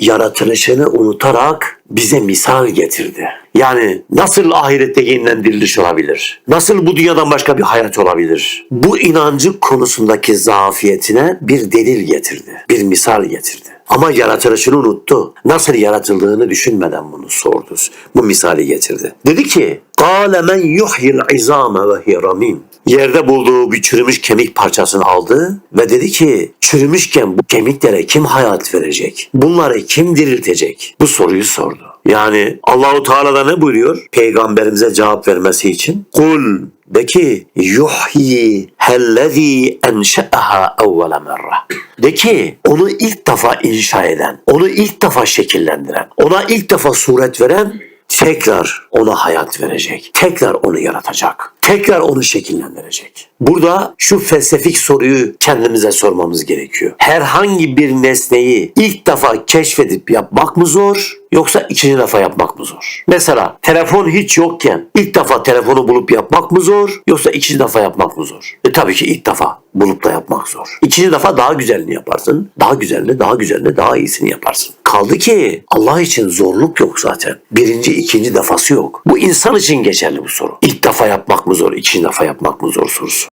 yaratılışını unutarak bize misal getirdi. Yani nasıl ahirette yeniden diriliş olabilir? Nasıl bu dünyadan başka bir hayat olabilir? Bu inancı konusundaki zafiyetine bir delil getirdi. Bir misal getirdi. Ama yaratılışını unuttu. Nasıl yaratıldığını düşünmeden bunu sordu. Bu misali getirdi. Dedi ki: "Kâle men yuhyil izâme ve hiye ramîm." Yerde bulduğu bir çürümüş kemik parçasını aldı ve dedi ki çürümüşken bu kemiklere kim hayat verecek? Bunları kim diriltecek? Bu soruyu sordu. Yani Allahu Teala da ne buyuruyor? Peygamberimize cevap vermesi için. Kul de ki yuhyi hellezî enşe'aha evvele merre. De ki onu ilk defa inşa eden, onu ilk defa şekillendiren, ona ilk defa suret veren tekrar ona hayat verecek. Tekrar onu yaratacak. Tekrar onu şekillendirecek. Burada şu felsefik soruyu kendimize sormamız gerekiyor. Herhangi bir nesneyi ilk defa keşfedip yapmak mı zor yoksa ikinci defa yapmak mı zor? Mesela telefon hiç yokken ilk defa telefonu bulup yapmak mı zor yoksa ikinci defa yapmak mı zor? E tabii ki ilk defa bulup da yapmak zor. İkinci defa daha güzelini yaparsın. Daha güzelini, daha güzelini, daha iyisini yaparsın. Kaldı ki Allah için zorluk yok zaten. Birinci, ikinci defası yok. Bu insan için geçerli bu soru. İlk defa yapmak mı zor, ikinci defa yapmak mı zor sorusu.